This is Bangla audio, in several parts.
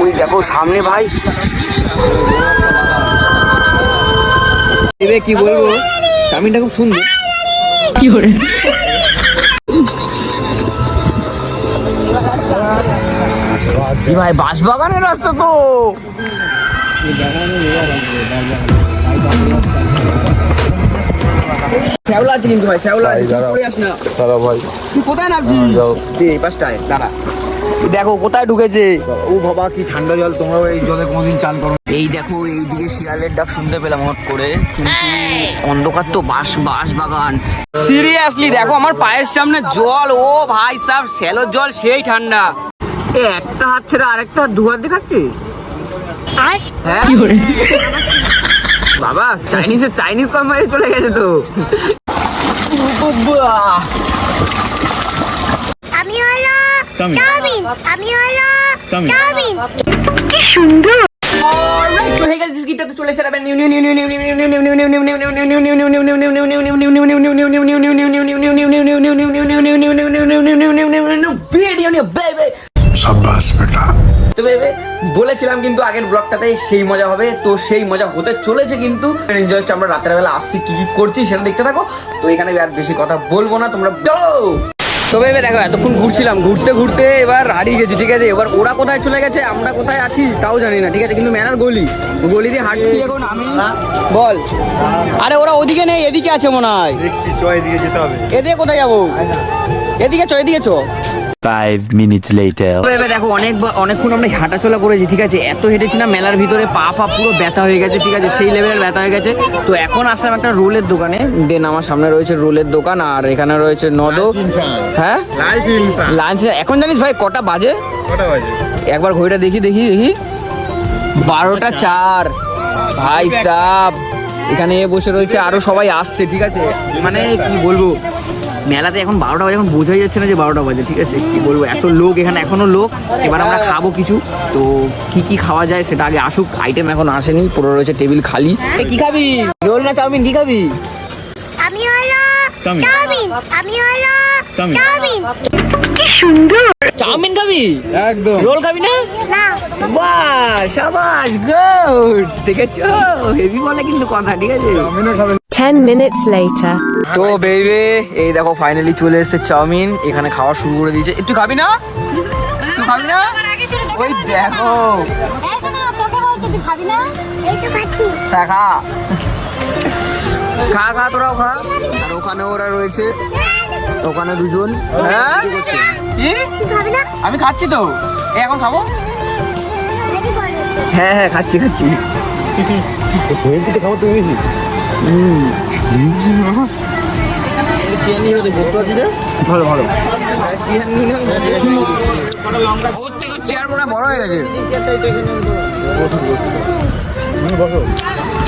ওই দেখো সামনে ভাই। এবে কি বলব? চাউমিনটা খুব সুন্দর। কি করে? ভাই বাঁশবাগানের রাস্তা তো। শ্যাওলা আছে কিন্তু ভাই শ্যাওলা আছে। দাঁড়া ভাই। তুই কোথায় নামছিস? যাও। এই পাশটায় দাঁড়া। দেখো কোথায় ঢুকেছে? ও বাবা কি ঠান্ডা জল তোমরা এই জলে কোনোদিন চান করো এই দেখো এইদিকে শিয়ালের ডাক শুনতে পেলাম হট করে কিন্তু অন্ধকার তো বাঁশ বাঁশ বাগান। সিরিয়াসলি দেখো আমার পায়ের সামনে জল ও ভাই সাহ শ্যালোর জল সেই ঠান্ডা। এ একটা হাত ছেড়ে আরেকটা হাত দু হাত দেখাচ্ছে হ্যাঁ? বাবা চাইনিজে চাইনিজ কোম্পানি চলে গেছে তো। বলেছিলাম কিন্তু আগের ব্লগটাতে সেই মজা হবে তো সেই মজা হতে চলেছে কিন্তু আমরা রাতের বেলা আসছি কি কি করছি সেটা দেখতে থাকো তো এখানে আর বেশি কথা বলব না তোমরা তো এবার দেখো এতক্ষণ ঘুরছিলাম ঘুরতে ঘুরতে এবার হারিয়ে গেছি ঠিক আছে? এবার ওরা কোথায় চলে গেছে আমরা কোথায় আছি তাও জানি না ঠিক আছে? কিন্তু ম্যানার গলি গলি দিয়ে হাঁটছি এখন আমি। বল। আরে ওরা ওদিকে নেই এদিকে আছে মনে হয়। দেখছি চ এদিকে যেতে হবে। এদিকে কোথায় যাব? এদিকে চো এদিকে চো। Five minutes later. এবার দেখো অনেক অনেকক্ষণ আমরা হাঁটাচলা করেছি ঠিক আছে? এত হেঁটেছি না মেলার ভিতরে পা পা পুরো ব্যথা হয়ে গেছে ঠিক আছে? সেই লেভেলের ব্যথা হয়ে গেছে। তো এখন আসলাম একটা রোলের দোকানে। দেন আমার সামনে রয়েছে রোলের দোকান আর এখানে রয়েছে নদো। হ্যাঁ? লাঞ্চ এখন জানিস ভাই কটা বাজে? কটা বাজে? একবার ঘড়িটা দেখি দেখি দেখি। বারোটা চার। ভাই সাহ এখানে বসে রয়েছে আরও সবাই আসছে ঠিক আছে? মানে কি বলব? মেলাতে এখন বারোটা বাজে এখন বোঝাই যাচ্ছে না যে বারোটা বাজে ঠিক আছে? কি বলব এত লোক এখানে এখনও লোক এবার আমরা খাব কিছু। তো কি কি খাওয়া যায় সেটা আগে আসুক আইটেম এখন আসেনি পুরো রয়েছে টেবিল খালি। কি খাবি? রোল না চাউমিন কি খাবি? আমি হলো চাউমিন। চাউমিন আমি হলো চাউমিন। চাউমিন চাউমিন খাবি? একদম। রোল খাবি না? বাহ সাবাস গুড। দেখেছ? হেভি বলে কিন্তু কথা ঠিক আছে? চাউমিনও খাবেন 10 minutes later. তো বেবি এই দেখো ফাইনালি চলে এসেছে চাউমিন। এখানে খাওয়া শুরু করে দিয়েছে। একটু খাবি না? তুই খাবি না? ওই দেখো। খাবি না? এই তো খাচ্ছি খা খা, তোরাও খা। আর ওখানে ওরা রয়েছে। ওখানে দুজন। হ্যাঁ? আমি খাচ্ছি তো। এখন খাব? হ্যাঁ হ্যাঁ খাচ্ছি খাচ্ছি। খাব তুমি ভালো ভালো চেয়ার বড় হয়ে গেছে।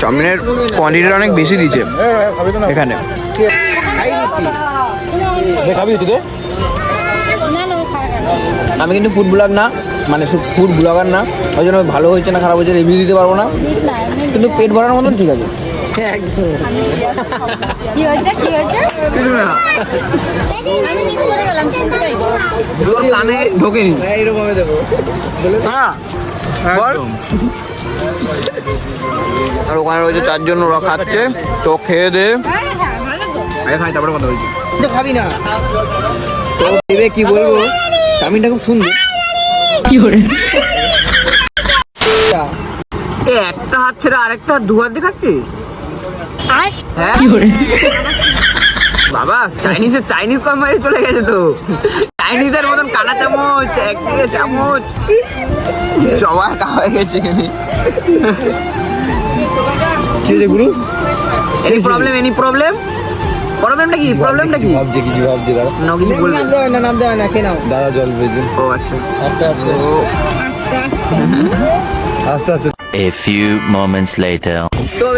চাউমিনের কোয়ান্টিটিটা অনেক বেশি দিয়েছে না এখানে আমি কিন্তু ফুড ব্লগ না মানে ফুড ব্লগার না ওই জন্য ভালো হয়েছে না খারাপ হয়েছে রিভিউ দিতে পারব না। কিন্তু পেট ভরার মতন ঠিক আছে। ঢোকেনি। এইরকম দেবো হ্যাঁ আর ওখানে রয়েছে চারজন ওরা খাচ্ছে। তো খেয়ে দে। আগে তারপরে কথা বলছি। খাবি না। তো ভেবে কি বলব? চাউমিনটা খুব সুন্দর। কি করে? একটা হাত ছেড়ে আরেকটা হাত দু হাত দেখাচ্ছে হ্যাঁ? বাবা চাইনিজে চাইনিজ কোম্পানি চলে গেছে তো। চাইনিজের মতন কাটা চামচ একদিকে চামচ। সবার খাওয়া গেছে এখানে। কি হয়েছে গুরু? এনি প্রবলেম এনি প্রবলেম প্রবলেমটা কি? প্রবলেমটা কি? ভাবছে কিছু ভাবছে দাদা না কিছু বলবে। না নাম দেওয়া না কে নাও। দাদা জল বেজে ও আচ্ছা। আস্তে আস্তে। ও। আস্তে আস্তে। A few moments later.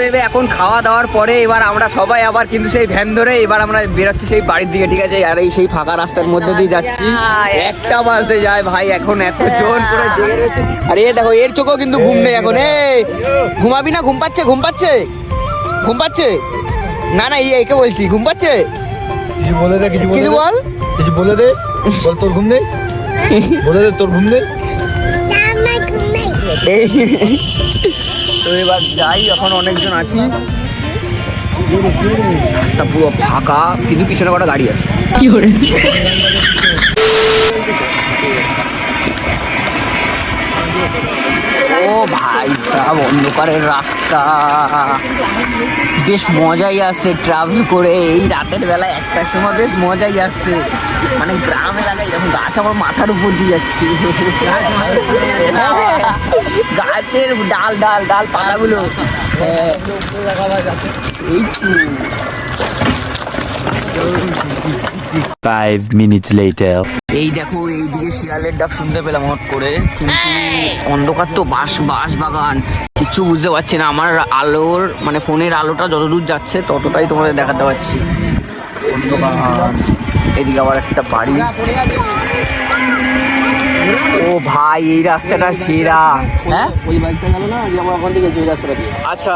ভেবে এখন খাওয়া দাওয়ার পরে এবার আমরা সবাই আবার কিন্তু সেই ভ্যান ধরে এবার আমরা বেরোচ্ছি সেই বাড়ির দিকে ঠিক আছে? আর এই সেই ফাঁকা রাস্তার মধ্যে দিয়ে যাচ্ছি। একটা বাজতে যায় ভাই এখন এত জোর করে জেগে রয়েছে আর এ দেখো এর চোখেও কিন্তু ঘুম নেই এখন। এ ঘুমাবি না? ঘুম পাচ্ছে? ঘুম পাচ্ছে? ঘুম পাচ্ছে? না না ইয়ে একে বলছি ঘুম পাচ্ছে? কিছু বলে দে কিছু কিছু বল। কিছু বলে দে। বল তোর ঘুম নেই? বলে দে তোর ঘুম নেই। এই তো এবার যাই, এখন অনেকজন আছি। রাস্তা পুরো ফাঁকা, কিন্তু পিছনে কটা গাড়ি আছে। কি করে? ও ভাই সাহেব অন্ধকারের রাস্তা বেশ মজাই আসছে ট্রাভেল করে এই রাতের বেলায় একটার সময় বেশ মজাই আসছে মানে গ্রাম এলাকায় যখন গাছ আমার মাথার উপর দিয়ে যাচ্ছে গাছের ডাল ডাল ডাল, পাতাগুলো হ্যাঁ। এই। Five minutes later. এই দেখো এইদিকে শিয়ালের ডাক শুনতে পেলাম হট করে কিন্তু অন্ধকার তো বাঁশ বাঁশ বাগান। কিচ্ছু বুঝতে পারছি না আমার আলোর মানে ফোনের আলোটা যতদূর যাচ্ছে ততটাই তোমাদের দেখাতে পারছি। অন্ধকার। এদিকে আবার একটা বাড়ি। ও ভাই এই রাস্তাটা সেরা। হ্যাঁ? ওই বাইকটা গেল না যে আমরা ওখান থেকে ওই রাস্তাটা আচ্ছা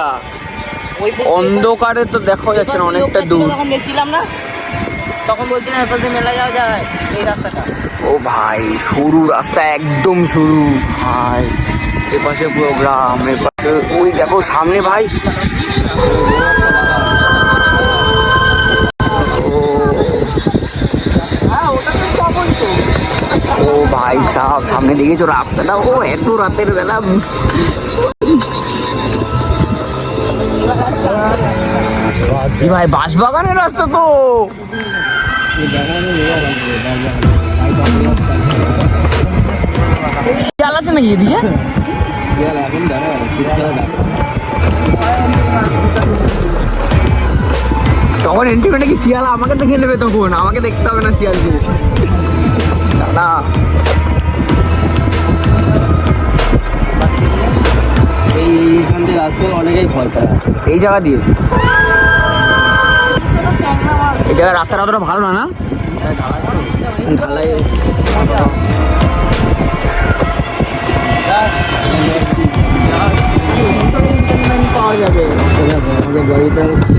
অন্ধকারে তো দেখা যাচ্ছে না অনেকটা দূর। দেখছিলাম না তখন বলছি না, এরপর মেলা যাওয়া যায়, এই রাস্তাটা। ও ভাই সরু রাস্তা একদম সরু ভাই, এপাশে প্রোগ্রাম এপাশে ওই দেখো, সামনে ভাই। ও ভাই সাহ সামনে দেখেছ রাস্তাটা? ও, এত রাতের বেলা। ভাই, বাঁশবাগানের রাস্তা তো? শিয়াল আছে নাকি এদিকে? এখন দেখা দেখা তখন এন্টিমেন্টে কি শিয়াল আমাকে দেখে নেবে তখন আমাকে দেখতে হবে না শিয়ালকে। না এইখান থেকে আসতে অনেকেই ভয় পায়। এই জায়গা দিয়ে? এই জায়গায় রাস্তাটা অতটা ভালো না না? ঢালাই। পাওয়া যাবে আমাদের বাড়িটা হচ্ছে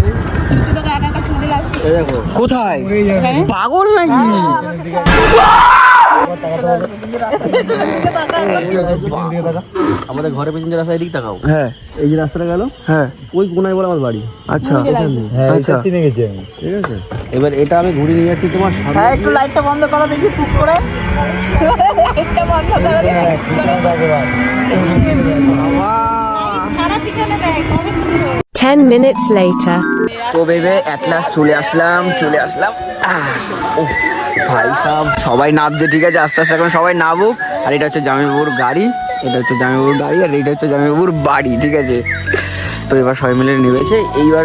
কোথায়? পাগল নাকি? আমাদের ঘরের পেছনে যে রাস্তা এদিক তাকাও। হ্যাঁ। এই যে রাস্তাটা গেল হ্যাঁ। ওই কোনায় বলে আমার বাড়ি। আচ্ছা। হ্যাঁ আচ্ছা। ঠিক আছে? এবার এটা আমি ঘুরে নিয়ে যাচ্ছি তোমার হ্যাঁ একটু লাইটটা বন্ধ করো দেখি টুক করে। লাইটটা বন্ধ করো দেখি সারা পিছনে দেখ 10 minutes later. তো ভেবে অ্যাট লাস্ট চলে আসলাম চলে আসলাম। আহ, উফ, ভাই সাহেব সবাই নামছে ঠিক আছে? আস্তে আস্তে এখন সবাই নামুক। আর এটা হচ্ছে জামাইবাবুর গাড়ি এটা হচ্ছে জামাইবাবুর গাড়ি আর এটা হচ্ছে জামাইবাবুর বাড়ি ঠিক আছে? তো এবার সবাই মিলে নেমেছে। এইবার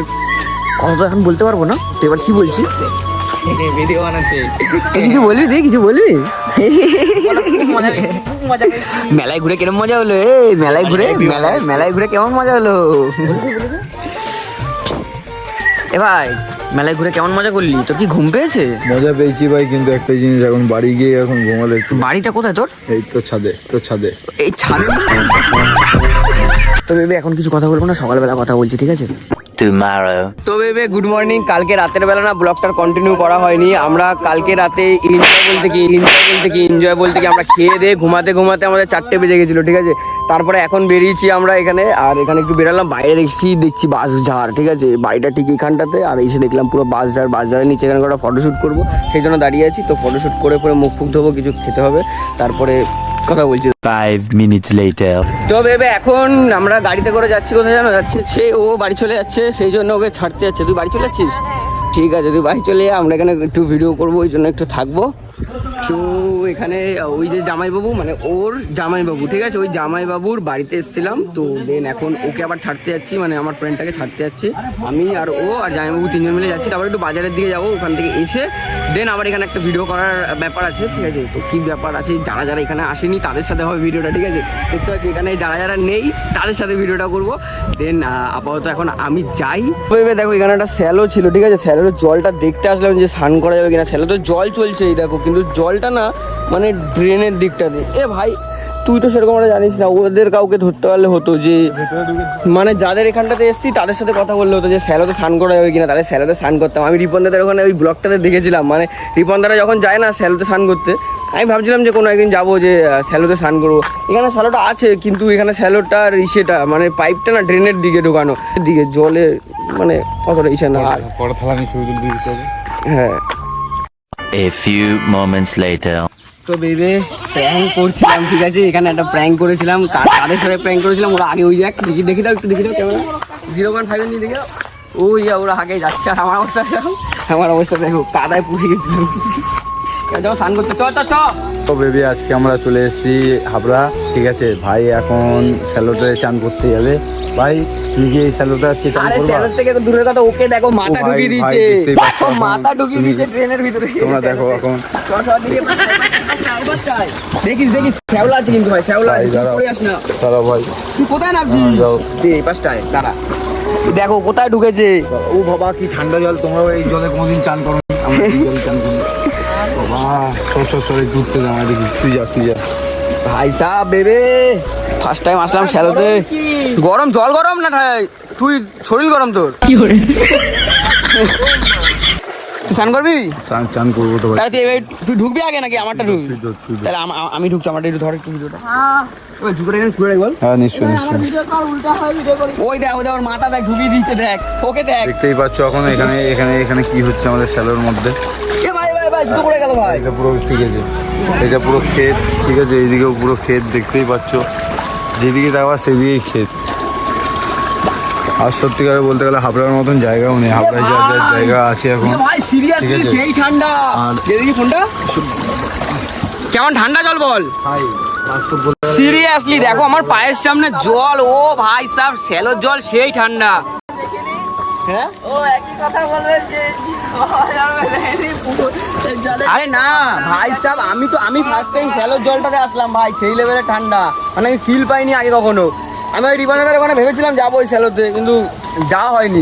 কথা এখন বলতে পারব না? তো এবার কি বলছি? কিছু বলবি তুই? কিছু বলবি? মেলায় ঘুরে কেমন মজা হলো? এ মেলায় ঘুরে মেলায় মেলায় ঘুরে কেমন মজা হলো? এ ভাই মেলায় ঘুরে কেমন মজা করলি? তোর কি ঘুম পেয়েছে? মজা পেয়েছি ভাই কিন্তু একটা জিনিস এখন বাড়ি গিয়ে এখন ঘুমালে একটু বাড়িটা কোথায় তোর? এই তো ছাদে তো ছাদে। এই ছাদে? তো বেবে এখন কিছু কথা বলব না সকালবেলা কথা বলছি ঠিক আছে. তো বেবে গুড মর্নিং কালকে রাতের বেলা না ব্লগটার কন্টিনিউ করা হয়নি। আমরা কালকে রাতে এনজয় বলতে কি এনজয় বলতে কি এনজয় বলতে কি আমরা খেয়ে দিয়ে ঘুমাতে ঘুমাতে আমাদের চারটে বেজে গেছিল ঠিক আছে? তারপরে এখন বেরিয়েছি আমরা এখানে আর এখানে একটু বেরালাম বাইরে দেখছি দেখছি বাস ঝাড় ঠিক আছে? বাড়িটা ঠিক এখানটাতে আর এসে দেখলাম পুরো বাস ঝাড় বাস ঝাড়ের নিচে এখানে একটা ফটোশ্যুট করব সেই জন্য দাঁড়িয়ে আছি। তো ফটোশ্যুট করে পরে মুখ ফুক ধোবো কিছু খেতে হবে। তারপরে কথা বলছি। Five minutes later. তো ভেবে এখন আমরা গাড়িতে করে যাচ্ছি কোথায় জানো? যাচ্ছে সে ও বাড়ি চলে যাচ্ছে সেই জন্য ওকে ছাড়তে যাচ্ছে। তুই বাড়ি চলে যাচ্ছিস? ঠিক আছে তুই বাড়ি চলে যা আমরা এখানে একটু ভিডিও করব ওই জন্য একটু থাকব। তো এখানে ওই যে জামাইবাবু মানে ওর জামাইবাবু, ঠিক আছে? ওই জামাইবাবুর বাড়িতে এসেছিলাম। তো দেন এখন ওকে আবার ছাড়তে যাচ্ছি মানে আমার ফ্রেন্ডটাকে ছাড়তে যাচ্ছি। আমি আর ও আর জামাইবাবু তিনজন মিলে যাচ্ছি। তারপর একটু বাজারের দিকে যাব, ওখান থেকে এসে দেন আবার এখানে একটা ভিডিও করার ব্যাপার আছে, ঠিক আছে? তো কী ব্যাপার আছে? যারা যারা এখানে আসেনি, তাদের সাথে হবে ভিডিওটা ঠিক আছে? দেখতে পাচ্ছি, এখানে যারা যারা নেই, তাদের সাথে ভিডিওটা করব। দেন আপাতত এখন আমি যাই। ভেবে দেখো, এখানে একটা স্যালো ছিল, ঠিক আছে? স্যালোর জলটা দেখতে আসলাম যে স্নান করা যাবে কিনা। স্যালো তো জল চলছে, এই দেখো, কিন্তু জলটা না মানে ড্রেনের দিকটাতে এ ভাই তুই তো সেরকম একটা জানিস না ওদের কাউকে ধরতে পারলে হতো যে মানে যাদের এখানটাতে এসছি তাদের সাথে কথা বললে হতো যে স্যালোতে স্নান করা যাবে কিনা? তাদের স্যালোতে স্নান করতাম। আমি রিপন দাদের ওখানে ওই ব্লগটাতে দেখেছিলাম মানে রিপন দারা যখন যায় না স্যালোতে স্নান করতে আমি ভাবছিলাম যে কোনো একদিন যাব যে স্যালোতে স্নান করব। এখানে স্যালোটা আছে কিন্তু এখানে স্যালোটার ইসেটা মানে পাইপটা না ড্রেনের দিকে ঢোকানো। দিকে জলে মানে অতটা ইসে না। হ্যাঁ। A few moments later. তো বেবে প্র্যাঙ্ক করছিলাম ঠিক আছে? এখানে একটা প্র্যাঙ্ক করেছিলাম কার- কাদের সাথে প্র্যাঙ্ক করেছিলাম? ওরা আগে ওই দেখ দেখি দেখি দাও একটু দেখি দাও ক্যামেরা জিরো পয়েন্ট ফাইভ নিয়ে দেখি দাও। ওই যা ওরা আগে যাচ্ছে আর আমার অবস্থা দেখো। আমার অবস্থা দেখো কাদায় পুড়ে গেছিলাম যাও স্নান করতে। চ চ চ তো বেবি আজকে আমরা চলে এসেছি হাবড়া ঠিক আছে? ভাই এখন স্যালোতে চান করতে যাবে। ভাই তুমি কি এই আরে স্যালোর থেকে তো দূরের কথা ওকে দেখো মাথা ঢুকিয়ে দিয়েছে। মাথা ঢুকিয়ে দিয়েছে ট্রেনের ভিতরে। তোমরা দেখো এখন। দেখিস দেখিস শ্যাওলা আছে কিন্তু ভাই শ্যাওলা আছে তুই পড়ে আস না ভাই। তুই কোথায় নামছিস? হ্যাঁ, এই পাঁচটায় দাঁড়া। দেখো কোথায় ঢুকেছে? ও বাবা কি ঠান্ডা জল তোমরা এই জলে কোনোদিন চান করো আমরা জলে চান করি বাবা সর সর আমাদের তুই যা তুই যা। ভাই সাহ বেবে ফার্স্ট টাইম আসলাম শ্যালোতে। গরম জল গরম না ভাই? তুই শরীর গরম তোর। কি করে? তুই স্নান করবি? চান চান করব তো তাই তুই এবার তুই ঢুকবি আগে নাকি? আমারটা ঢুকবি তাহলে আম- ঢুকছি আমারটা একটু ধর একটু ভিডিওটা। ওই ঝুঁকে এখানে খুলে বল। হ্যাঁ নিশ্চয়ই নিশ্চয়ই। ভিডিও কর উল্টা হয় ভিডিও করি ওই দেখ ওই দেখ ওর মাথা দেখ ঢুকিয়ে দিচ্ছে দেখ। ওকে দেখ। দেখতেই পাচ্ছ এখন এখানে এখানে এখানে কি হচ্ছে আমাদের স্যালোর মধ্যে। এ ভাই ভাই ভাই জুতো পড়ে গেল ভাই? এটা পুরো ঠিক আছে। এটা পুরো ক্ষেত ঠিক আছে? এইদিকেও পুরো ক্ষেত দেখতেই পাচ্ছ। যেদিকে যাওয়া সেদিকেই ক্ষেত। আর সত্যিকারে বলতে গেলে হাবড়ার মতন জায়গাও নেই। হাবড়ায় যা যা জায়গা আছে এখন। ভাই সিরিয়াসলি সেই ঠান্ডা। আর- দেখি ফোনটা? কেমন ঠান্ডা জল বল? ভাই সিরিয়াসলি দেখো আমার পায়ের সামনে জল ও ভাই সাহ শ্যালোর জল সেই ঠান্ডা। হ্যাঁ? ও একই কথা বলবে যে আরে না ভাই সাহেব আমি তো আমি ফার্স্ট টাইম শ্যালোর জলটাতে আসলাম ভাই সেই লেভেলে ঠান্ডা। মানে আমি ফিল পাইনি আগে কখনো। আমি ওই রিবানাদার ওখানে ভেবেছিলাম যাব ওই শ্যালোতে কিন্তু যাওয়া হয়নি।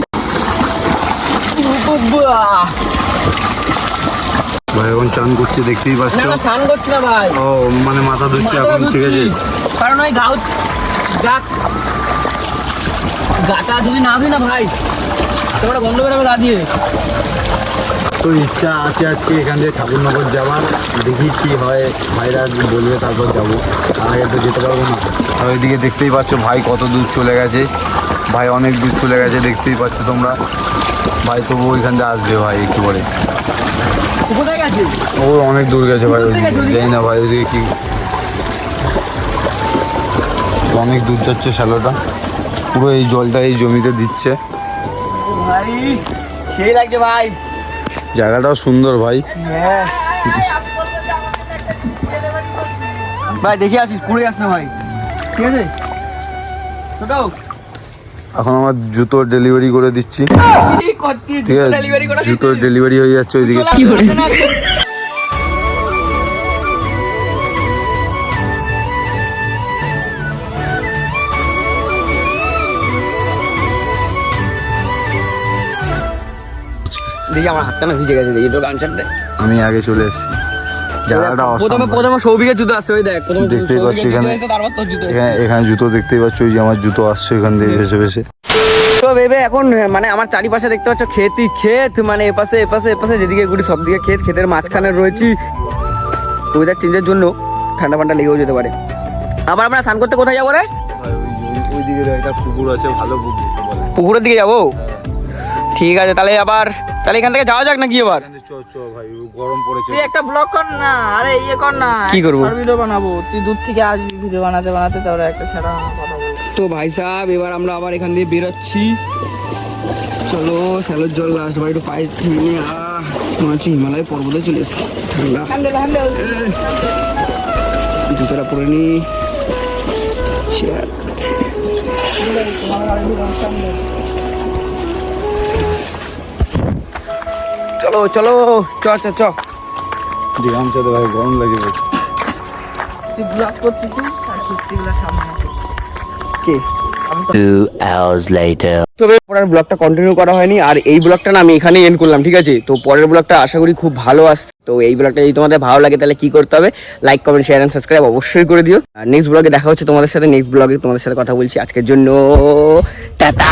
ভাই এখন চান করছে দেখতেই পাচ্ছ। না না করছি না ভাই। ও মানে মাথা ধুচ্ছে এখন ঠিক আছে। কারণ ওই যাক। গাটা যদি না ধুই না ভাই তোমরা গন্ধ বেরোবে গা দিয়ে। তো ইচ্ছা আছে আজকে এখান থেকে ঠাকুরনগর যাওয়ার। দেখি কি হয় ভাইরা বলবে তারপর যাব। তার আগে তো যেতে পারব না। আর ওইদিকে দেখতেই পাচ্ছ ভাই কত দূর চলে গেছে। ভাই অনেক দূর চলে গেছে দেখতেই পাচ্ছ তোমরা। ভাই তবু ওইখান থেকে আসবে ভাই একটু পরে। ও কোথায় গেছে? ও অনেক দূর গেছে ভাই ওইদিকে জানি না ভাই ওইদিকে কি। অনেক দূর যাচ্ছে শ্যালোটা। পুরো এই জলটা এই জমিতে দিচ্ছে। ভাই সেই লাগছে ভাই। জায়গাটাও সুন্দর ভাই। ভাই দেখে আসিস পড়ে আস ভাই। ঠিক আছে? এখন আমার জুতো ডেলিভারি করে দিচ্ছি। ঠিক আছে জুতোর জুতো ডেলিভারি হয়ে যাচ্ছে ওইদিকে। দেখি আমার হাতটা না ভিজে গেছে দেখি তোর গান ছাড়তে। আমি আগে চলে এসেছি। জায়গাটা প্রথমে প্রথমে সৌভিকের জুতো আসছে ওই দেখ প্রথমে দেখতেই পাচ্ছি এখানে। জুতো এখানে এখানে জুতো দেখতেই পাচ্ছ ওই যে আমার জুতো আসছে এখান থেকে ভেসে ভেসে। তো ভেবে এখন মানে আমার চারিপাশে দেখতে পাচ্ছ ক্ষেতই ক্ষেত মানে এপাশে এপাশে এপাশে যেদিকে ঘুরি সব দিকে ক্ষেত ক্ষেতের মাঝখানে রয়েছি। ওয়েদার চেঞ্জের জন্য ঠান্ডা ফান্ডা লেগেও যেতে পারে। আবার আমরা স্নান করতে কোথায় যাব রে? একটা পুকুর আছে ভালো পুকুর। পুকুরের দিকে যাব? ঠিক আছে তাহলে আবার তাহলে এখান থেকে যাওয়া যাক নাকি এবার? ভাই গরম পড়েছে। তুই একটা ব্লগ কর না আরে ইয়ে কর না কি করব? ভিডিও বানাবো। তুই দূর থেকে আসবি ভিডিও বানাতে বানাতে তারপরে একটা সারা কথা তো ভাই সাহেব এবার আমরা আবার এখান দিয়ে বেরোচ্ছি। চলো স্যালোর জল লাস্ট বার একটু পায়ে নিয়ে আহ মনে হচ্ছে হিমালয় পর্বতে চলে এসেছি। ঠান্ডা। জুতোটা পরে নি। চলো চলো চ চ চ। দিঘাম সাথে ভাই গরম লাগে। তুই ব্লগ করতেছিস? আর কিস্তিগুলো সামনে কে? Two hours later. তবে পরের ব্লগটা কন্টিনিউ করা হয়নি আর এই ব্লগটা না আমি এখানেই এন্ড করলাম ঠিক আছে? তো পরের ব্লগটা আশা করি খুব ভালো আসছে। তো এই ব্লগটা যদি তোমাদের ভালো লাগে তাহলে কি করতে হবে? Like comment share and subscribe অবশ্যই করে দিও। আর নেক্সট ব্লগে দেখা হচ্ছে তোমাদের সাথে নেক্সট ব্লগে তোমাদের সাথে কথা বলছি। আজকের জন্য টাটা!